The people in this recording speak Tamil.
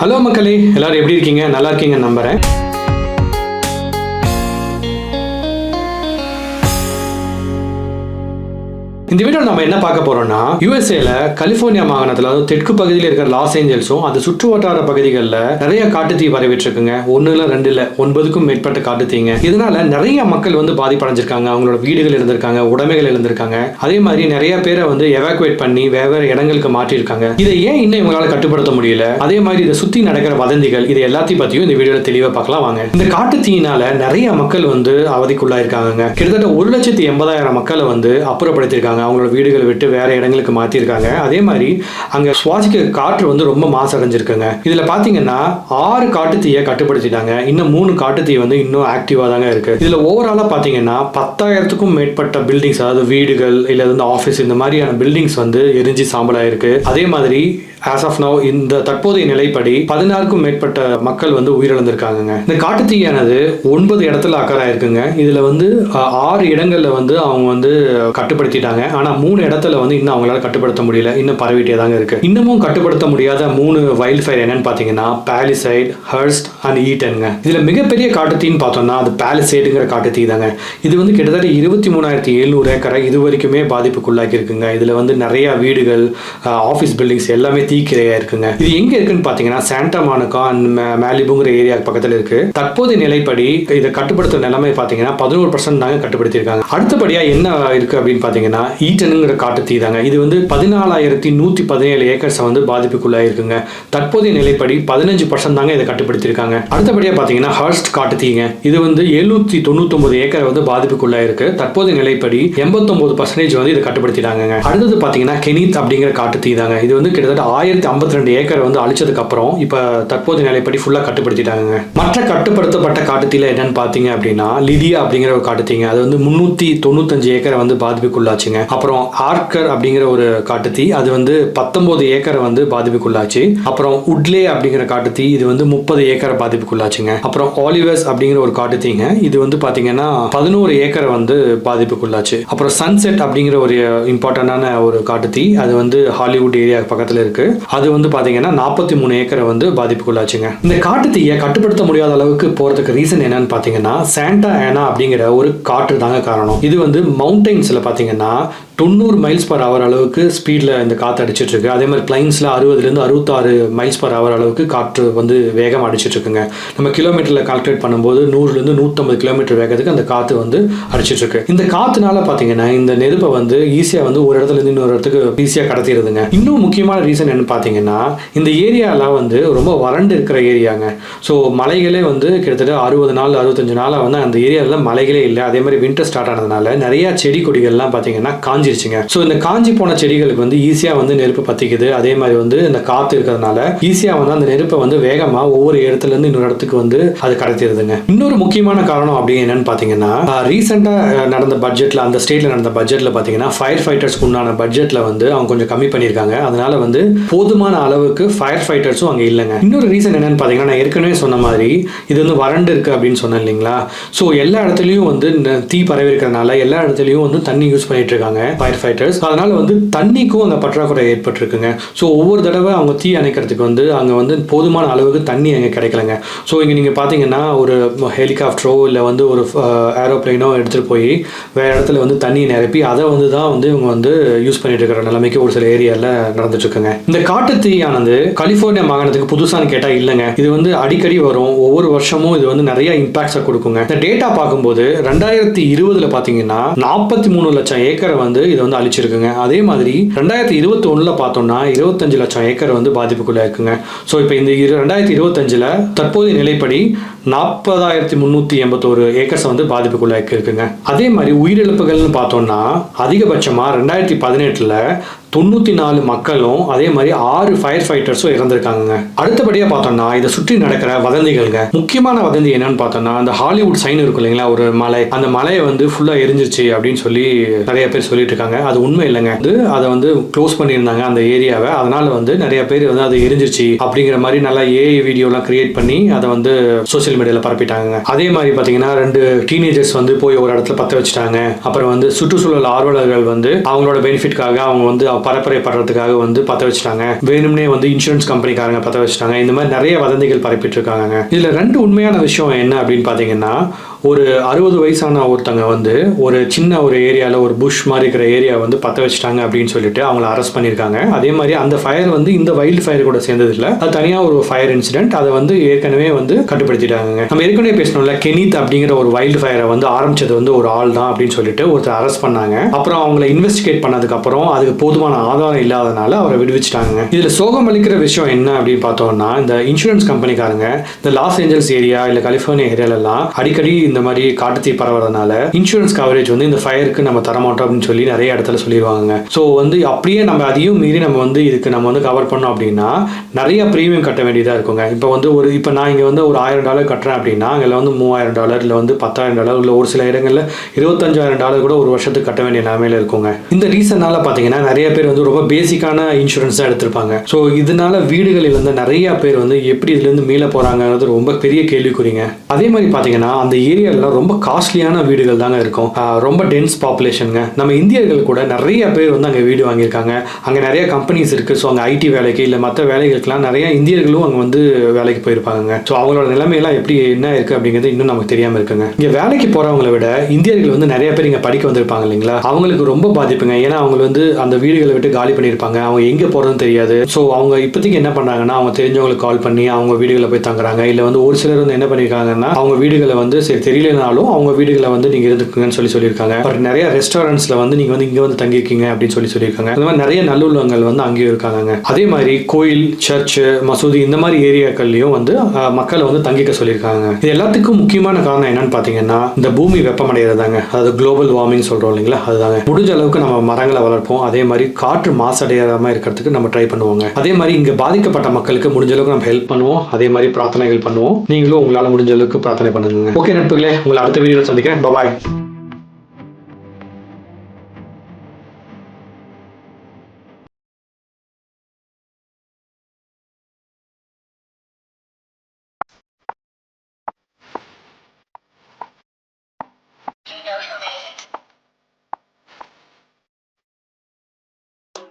ஹலோ மக்களே எல்லாரும் எப்படி இருக்கீங்க? நல்லா இருக்கீங்க நம்புறேன். இந்த வீடியோ நம்ம என்ன பார்க்க போறோம்னா யூஎஸ்ஏல கலிபோர்னியா மாகாணத்துல அதாவது தெற்கு பகுதியில் இருக்கிற லாஸ் ஏஞ்சல்ஸும் அந்த சுற்று வட்டார பகுதிகளில் நிறைய காட்டுத்தீ பரவிட்டு இருக்குங்க ஒண்ணுல ரெண்டு இல்ல ஒன்பதுக்கும் மேற்பட்ட காட்டுத்தீங்க. இதனால நிறைய மக்கள் வந்து பாதிப்படைஞ்சிருக்காங்க. அவங்களோட வீடுகள் இருந்திருக்காங்க உடைமைகள் இருந்திருக்காங்க அதே மாதிரி நிறைய பேரை வந்து எவாக்குவேட் பண்ணி வேறு இடங்களுக்கு மாற்றிருக்காங்க இதை ஏன் இன்னும் இவங்களால கட்டுப்படுத்த முடியல? அதே மாதிரி இதை சுத்தி நடக்கிற வதந்திகள் இது எல்லாத்தையும் பத்தியும் இந்த வீடியோல தெளிவா பார்க்கலாம் வாங்க. இந்த காட்டுத்தீயினால நிறைய மக்கள் வந்து அவதிக்குள்ளாயிருக்காங்க கிட்டத்தட்ட ஒரு லட்சத்தி எண்பதாயிரம் மக்களை வந்து இருக்காங்க. அவங்களோட வீடுகளை விட்டு வேற இடங்களுக்கு மாற்றிருக்காங்க அதே மாதிரி அங்க சுவாசிக்க காற்று வந்து ரொம்ப மாசடைஞ்சிருக்குங்க. இதுல பாத்தீங்கன்னா ஆறு காட்டுத்தீயை கட்டுப்படுத்திட்டாங்க. இன்னும் மூணு காட்டுத்தீ வந்து இன்னும் ஆக்டிவா தாங்க இருக்கு. இதுல ஓவராலா பாத்தீங்கன்னா பத்தாயிரத்துக்கும் மேற்பட்ட பில்டிங்ஸ் அதாவது வீடுகள் இல்ல வந்து ஆஃபீஸ் இந்த மாதிரியான பில்டிங்ஸ் வந்து எரிஞ்சு சாம்பலாயிருக்கு. அதே மாதிரி ஆஸ் ஆஃப் நவ் இந்த தற்போதைய நிலைப்படி பதினாறுக்கும் மேற்பட்ட மக்கள் வந்து உயிரிழந்திருக்காங்க இந்த காட்டுத்தீயானது ஒன்பது இடத்துல அக்கறை இருக்குங்க இதுல வந்து ஆறு இடங்கள்ல வந்து அவங்க வந்து கட்டுப்படுத்திட்டாங்க. ஆனா மூணு இடத்துல வந்து இன்னும் அவங்களால கட்டுப்படுத்த முடியல. இன்னும் பரவிட்டே தாங்க இருக்கு. இன்னமும் கட்டுப்படுத்த முடியாத மூணு வைல்ட் ஃபயர் என்னன்னு பாத்தீங்கன்னா பாலிசைட் ஹர்ஸ்ட் அண்ட் ஈட்டனுங்க இதுல மிகப்பெரிய காட்டுத்தீன்னு பார்த்தோம்னா அது பாலிசைடுங்கிற காட்டுத்தீ தாங்க. இது வந்து கிட்டத்தட்ட இருபத்தி மூணாயிரத்தி எழுநூறு ஏக்கரை இது வரைக்குமே பாதிப்புக்குள்ளாக்கி இருக்குங்க இதுல வந்து நிறைய வீடுகள் ஆஃபீஸ் பில்டிங்ஸ் எல்லாமே தீக்கிரையா இருக்குங்க. இது எங்க இருக்குன்னு பாத்தீங்கன்னா சாண்டா மானுக்கா அண்ட் மேலிபுங்கிற ஏரியா பக்கத்துல இருக்கு. தற்போதைய நிலைப்படி இதை கட்டுப்படுத்துற நிலைமை பாத்தீங்கன்னா பதினோரு பர்சன்ட் தாங்க கட்டுப்படுத்தியிருக்காங்க. அடுத்தபடியா என்ன இருக்கு அப்படின்னு பாத்தீங்கன்னா ஈட்டனுங்கிற காட்டு தீ தாங்க. இது வந்து பதினாலாயிரத்தி நூத்தி பதினேழு ஏக்கர்ஸ் வந்து பாதிப்புக்குள்ளாயிருக்குங்க தற்போதைய நிலைப்படி பதினஞ்சு பர்சன்ட் தாங்க இதை கட்டுப்படுத்தியிருக்காங்க. அடுத்தபடியா பாத்தீங்கன்னா ஹர்ஸ்ட் காட்டு தீங்க. இது வந்து எழுநூத்தி தொண்ணூத்தொன்பது ஏக்கர் வந்து பாதிப்புக்குள்ளாயிருக்கு தற்போதைய நிலைப்படி எண்பத்தொன்பது பர்சன்டேஜ் வந்து இதை கட்டுப்படுத்திட்டாங்க அடுத்தது பாத்தீங்கன்னா கெனித் அப்படிங்கிற காட்டு தீ தாங்க. இது வந்து கிட்டத்தட்ட ஆயிரத்தி ஐம்பத்தி ரெண்டு ஏக்கர் வந்து அழிச்சதுக்கு அப்புறம் இப்ப தற்போதைய நிலைப்படி ஃபுல்லா கட்டுப்படுத்திட்டாங்க மற்ற கட்டுப்படுத்தப்பட்ட காட்டுத்தீல என்னன்னு பாத்தீங்க அப்படின்னா லிதியா அப்படிங்கிற ஒரு காட்டுத்தீங்க. அது வந்து முன்னூத்தி தொண்ணூத்தஞ்சு ஏக்கரை வந்து பாதிப்புக்குள்ளாச்சுங்க. அப்புறம் ஆர்கர் அப்படிங்கிற ஒரு காட்டுத்தீ அது வந்து பத்தொன்பது ஏக்கரை வந்து பாதிப்புக்குள்ளாச்சு. அப்புறம் உட்லே அப்படிங்கிற காட்டுத்தீ இது வந்து முப்பது ஏக்கரை பாதிப்புக்குள்ளாச்சுங்க. அப்புறம் ஆலிவர்ஸ் அப்படிங்கிற ஒரு காட்டுத்தீங்க இது வந்து பாத்தீங்கன்னா பதினோரு ஏக்கரை வந்து பாதிப்புக்குள்ளாச்சு. அப்புறம் சன்செட் அப்படிங்கிற ஒரு இம்பார்ட்டன்டான ஒரு காட்டுத்தீ அது வந்து ஹாலிவுட் ஏரியா பக்கத்துல இருக்கு. அது வந்து பார்த்தீங்கன்னா நாற்பத்தி மூணு ஏக்கரை வந்து பாதிப்புக்குள்ளாச்சுங்க. இந்த காட்டுத்தீயை கட்டுப்படுத்த முடியாத அளவுக்கு போறதுக்கு ரீசன் என்னன்னு பார்த்தீங்கன்னா சாண்டா ஏனா அப்படிங்கிற ஒரு காற்று தாங்க காரணம். இது வந்து மவுண்டைன்ஸ்ல பார்த்தீங்கன்னா தொண்ணூறு மைல்ஸ் பர் ஹவர் அளவுக்கு ஸ்பீடில் இந்த காற்று அடிச்சிட்ருக்கு அதே மாதிரி பிளைன்ஸில் அறுபதுலேருந்து அறுபத்தாறு மைல்ஸ் பர் ஹவர் அளவுக்கு காற்று வந்து வேகம் அடிச்சிட்ருக்குங்க நம்ம கிலோமீட்டரில் கால்குலேட் பண்ணும்போது நூறுலேருந்து நூற்றம்பது கிலோமீட்டர் வேகத்துக்கு அந்த காற்று வந்து அடிச்சிட்ருக்கு இந்த காற்றுனால பார்த்தீங்கன்னா இந்த நெருப்பை வந்து ஈஸியாக வந்து ஒரு இடத்துலேருந்து இன்னொரு இடத்துக்கு ஈஸியாக கடத்திடுதுங்க. இன்னும் முக்கியமான ரீசன் என்னன்னு பார்த்தீங்கன்னா இந்த ஏரியாலாம் வந்து ரொம்ப வறண்டு இருக்கிற ஏரியாங்க ஸோ மலைகளே வந்து கிட்டத்தட்ட அறுபது நாள் அறுபத்தஞ்சு நாளாக வந்து அந்த ஏரியாவில் மலைகளே இல்லை. அதே மாதிரி வின்டர் ஸ்டார்ட் ஆனதுனால நிறையா செடி கொடிகள்லாம் பார்த்தீங்கன்னா காஞ்சிருச்சுங்க. ஸோ இந்த காஞ்சி போன செடிகளுக்கு வந்து ஈஸியாக வந்து நெருப்பு பற்றிக்குது அதே மாதிரி வந்து இந்த காற்று இருக்கிறதுனால ஈஸியாக வந்து அந்த நெருப்பை வந்து வேகமாக ஒவ்வொரு இடத்துல இருந்து இன்னொரு இடத்துக்கு வந்து அது கடத்திடுதுங்க இன்னொரு முக்கியமான காரணம் அப்படின்னு என்னன்னு பார்த்தீங்கன்னா ரீசெண்டாக நடந்த பட்ஜெட்டில் அந்த ஸ்டேட்டில் நடந்த பட்ஜெட்டில் பார்த்தீங்கன்னா ஃபயர் ஃபைட்டர்ஸ்க்கு உண்டான பட்ஜெட்டில் வந்து அவங்க கொஞ்சம் கம்மி பண்ணியிருக்காங்க. அதனால வந்து போதுமான அளவுக்கு ஃபயர் ஃபைட்டர்ஸும் அங்கே இல்லைங்க. இன்னொரு ரீசன் என்னன்னு பார்த்தீங்கன்னா நான் ஏற்கனவே சொன்ன மாதிரி இது வந்து வறண்டு இருக்குது அப்படின்னு சொன்னேன் இல்லைங்களா? ஸோ எல்லா இடத்துலையும் வந்து இந்த தீ பரவி இருக்கிறதுனால எல்லா இடத்துலையும் வந்து தண்ணி யூஸ் பண்ணிட்டு இருக்காங்க. ஃபயர் ஃபைட்டர்ஸ் அதனால் வந்து தண்ணிக்கும் அந்த பற்றாக்குறை ஏற்பட்டிருக்குங்க. ஸோ ஒவ்வொரு தடவை அவங்க தீ அணைக்கிறதுக்கு வந்து அங்கே வந்து போதுமான அளவுக்கு தண்ணி அங்கே கிடைக்கலங்க. ஸோ இங்கே நீங்கள் பார்த்தீங்கன்னா ஒரு ஹெலிகாப்டரோ இல்லை வந்து ஒரு ஏரோப்ளைனோ எடுத்துகிட்டு போய் வேறு இடத்துல வந்து தண்ணியை நிரப்பி அதை வந்து தான் வந்து இவங்க வந்து யூஸ் பண்ணிட்டு இருக்கிற நிலைமைக்கு ஒரு சில ஏரியாவில் நடந்துட்டுருக்குங்க. இந்த காட்டு தீயானது கலிஃபோர்னியா மாகாணத்துக்கு புதுசான்னு கேட்டால் இல்லைங்க. இது வந்து அடிக்கடி வரும். ஒவ்வொரு வருஷமும் இது வந்து நிறைய இம்பாக்ட்ஸை கொடுக்குங்க. இந்த டேட்டா பார்க்கும்போது ரெண்டாயிரத்தி இருபதில் பார்த்தீங்கன்னா நாற்பத்தி மூணு லட்சம் ஏக்கரை வந்து இதை வந்து அழிச்சிருக்குங்க. அதே மாதிரி ரெண்டாயிரத்தி இருபத்தி ஒன்றில் பார்த்தோம்னா இருபத்தஞ்சு லட்சம் ஏக்கர் வந்து பாதிப்புக்குள்ளே இருக்குங்க. ஸோ இப்போ இந்த இரு ரெண்டாயிரத்தி இருபத்தஞ்சில் தற்போதைய நிலைப்படி நாற்பதாயிரத்தி முந்நூற்றி எண்பத்தோரு ஏக்கர்ஸ் வந்து பாதிப்புக்குள்ளே இருக்குங்க. அதே மாதிரி உயிரிழப்புகள்னு பார்த்தோம்னா அதிகபட்சமாக ரெண்டாயிரத்தி பதினெட்டில் தொண்ணூற்றி நாலு மக்களும் அதே மாதிரி ஆறு ஃபயர் ஃபைட்டர்ஸும் இறந்துருக்காங்க அடுத்தபடியாக பார்த்தோம்னா இதை சுற்றி நடக்கிற வதந்திகள்ங்க. முக்கியமான வதந்தி என்னன்னு பார்த்தோம்னா அந்த ஹாலிவுட் சைன் இருக்கும் இல்லைங்களா? ஒரு மலை. அந்த மலையை வந்து ஃபுல்லாக எரிஞ்சிருச்சு அப்படின்னு சொல்லி நிறைய பேர் சொல்லிட்டு இருக்காங்க. அது உண்மை இல்லைங்க. வந்து அதை வந்து க்ளோஸ் பண்ணியிருந்தாங்க அந்த ஏரியாவை. அதனால வந்து நிறைய பேர் வந்து அது எரிஞ்சிருச்சு அப்படிங்கிற மாதிரி நல்லா ஏஐ வீடியோலாம் கிரியேட் பண்ணி அதை வந்து சோஷியல் மீடியாவில் பரப்பிட்டாங்க அதே மாதிரி பார்த்தீங்கன்னா ரெண்டு டீனேஜர்ஸ் வந்து போய் ஒரு இடத்துல பற்ற வச்சுட்டாங்க. அப்புறம் வந்து சுற்றுச்சூழல் ஆர்வலர்கள் வந்து அவங்களோட பெனிஃபிட்காக அவங்க வந்து பரப்புரை படுறதுக்காக வந்து பத்த வச்சுட்டாங்க. வேணும்னே வந்து இன்சூரன்ஸ் கம்பெனிக்காரங்க பத்த வச்சுட்டாங்க. இந்த மாதிரி நிறைய வதந்திகள் பரப்பிட்டு இருக்காங்க இதுல ரெண்டு உண்மையான விஷயம் என்ன அப்படின்னு பாத்தீங்கன்னா ஒரு அறுபது வயசான ஒருத்தங்க வந்து ஒரு சின்ன ஒரு ஏரியாவில் ஒரு புஷ் மாதிரி இருக்கிற ஏரியா வந்து பற்ற வச்சுட்டாங்க அப்படின்னு சொல்லிட்டு அவங்கள அரெஸ்ட் பண்ணியிருக்காங்க. அதே மாதிரி அந்த ஃபயர் வந்து இந்த வைல்டு ஃபயர் கூட சேர்ந்தது இல்லை. அது தனியாக ஒரு ஃபயர் இன்சிடென்ட் அதை வந்து ஏற்கனவே வந்து கட்டுப்படுத்திட்டாங்க நம்ம ஏற்கனவே பேசணும்ல கெனித் அப்படிங்கிற ஒரு வைல்டு ஃபயரை வந்து ஆரம்பிச்சது வந்து ஒரு ஆள் தான் அப்படின்னு சொல்லிட்டு ஒருத்தர் அரெஸ்ட் பண்ணாங்க. அப்புறம் அவங்கள இன்வெஸ்டிகேட் பண்ணதுக்கப்புறம் அதுக்கு போதுமான ஆதாரம் இல்லாதனால அவரை விடுவிச்சிட்டாங்க இதில் சோகம் அளிக்கிற விஷயம் என்ன அப்படின்னு பார்த்தோம்னா இந்த இன்சூரன்ஸ் கம்பெனிக்காரங்க இந்த லாஸ் ஏஞ்சல்ஸ் ஏரியா இல்லை கலிஃபோர்னியா ஏரியாலெல்லாம் அடிக்கடி இந்த இந்த மாதிரி காட்டுத்தீ பரவுறதுனால இன்சூரன்ஸ் கவரேஜ் வந்து இந்த ஃபயருக்கு நம்ம தரமாட்டோம் அப்படின்னு சொல்லி நிறைய இடத்துல சொல்லிடுவாங்க ஸோ வந்து அப்படியே நம்ம அதையும் மீறி நம்ம வந்து இதுக்கு நம்ம வந்து கவர் பண்ணோம் அப்படின்னா நிறைய ப்ரீமியம் கட்ட வேண்டியதாக இருக்குங்க. இப்போ வந்து ஒரு இப்போ நான் இங்கே வந்து ஒரு ஆயிரம் டாலர் கட்டுறேன் அப்படின்னா அங்கே வந்து மூவாயிரம் டாலர் இல்லை வந்து பத்தாயிரம் டாலர் இல்லை ஒரு சில இடங்களில் இருபத்தஞ்சாயிரம் டாலர் கூட ஒரு வருஷத்துக்கு கட்ட வேண்டிய நிலமையில இருக்குங்க. இந்த ரீசன்னால பார்த்தீங்கன்னா நிறைய பேர் வந்து ரொம்ப பேசிக்கான இன்சூரன்ஸ் தான் எடுத்திருப்பாங்க. ஸோ இதனால வீடுகளில் வந்து நிறைய பேர் வந்து எப்படி இதுலேருந்து மீள போகிறாங்கிறது ரொம்ப பெரிய கேள்விக்குறிங்க. அதே மாதிரி பார்த்தீங்கன்னா அந்த ஏரியா ஏரியாவில் ரொம்ப காஸ்ட்லியான வீடுகள் தாங்க இருக்கும். ரொம்ப டென்ஸ் பாப்புலேஷனுங்க நம்ம இந்தியர்கள் கூட நிறைய பேர் வந்து அங்கே வீடு வாங்கியிருக்காங்க. அங்கே நிறைய கம்பெனிஸ் இருக்குது ஸோ அங்கே ஐடி வேலைக்கு இல்லை மற்ற வேலைகளுக்கெல்லாம் நிறைய இந்தியர்களும் அங்கே வந்து வேலைக்கு போயிருப்பாங்க ஸோ அவங்களோட நிலைமையெல்லாம் எப்படி என்ன இருக்குது அப்படிங்கிறது இன்னும் நமக்கு தெரியாமல் இருக்குங்க. இங்கே வேலைக்கு போகிறவங்கள விட இந்தியர்கள் வந்து நிறைய பேர் இங்கே படிக்க வந்திருப்பாங்க இல்லைங்களா? அவங்களுக்கு ரொம்ப பாதிப்புங்க. ஏன்னா அவங்க வந்து அந்த வீடுகளை விட்டு காலி பண்ணியிருப்பாங்க. அவங்க எங்கே போகிறதுன்னு தெரியாது. ஸோ அவங்க இப்போதைக்கு என்ன பண்ணாங்கன்னா அவங்க தெரிஞ்சவங்களுக்கு கால் பண்ணி அவங்க வீடுகளை போய் தங்குறாங்க. இல்லை வந்து ஒரு சிலர் வந்து என்ன பண்ணியிருக்காங்கன்னா அவங்க வீடுகளை வந்து சரி தெரியலனாலும் அவங்க வீடுகளை வந்து நீங்கள் இருந்துக்குங்கன்னு சொல்லி சொல்லியிருக்காங்க. அப்புறம் நிறைய ரெஸ்டாரண்ட்ஸில் வந்து நீங்கள் வந்து இங்கே வந்து தங்கியிருக்கீங்க அப்படின்னு சொல்லி சொல்லியிருக்காங்க. இந்த மாதிரி நிறைய நல்லுள்ளங்கள் வந்து அங்கேயும் இருக்காங்க அதே மாதிரி கோயில் சர்ச் மசூதி இந்த மாதிரி ஏரியாக்கள்லையும் வந்து மக்களை வந்து தங்கிக்க சொல்லியிருக்காங்க. இது எல்லாத்துக்கும் முக்கியமான காரணம் என்னன்னு பார்த்தீங்கன்னா இந்த பூமி வெப்பமடைகிறதாங்க அதாவது குளோபல் வார்மிங் சொல்கிறோம் இல்லைங்களா? அதுதாங்க. முடிஞ்ச அளவுக்கு நம்ம மரங்களை வளர்ப்போம். அதே மாதிரி காற்று மாசடையாம இருக்கிறதுக்கு நம்ம ட்ரை பண்ணுவோங்க. அதே மாதிரி இங்கே பாதிக்கப்பட்ட மக்களுக்கு முடிஞ்ச அளவுக்கு நம்ம ஹெல்ப் பண்ணுவோம். அதே மாதிரி பிரார்த்தனைகள் பண்ணுவோம். நீங்களும் உங்களால் முடிஞ்ச அளவுக்கு பிரார்த்தனை பண்ணுங்க. ஓகே நட்புகளே உங்களை அடுத்த வீடியோவில் சந்திக்கிறேன் பாய்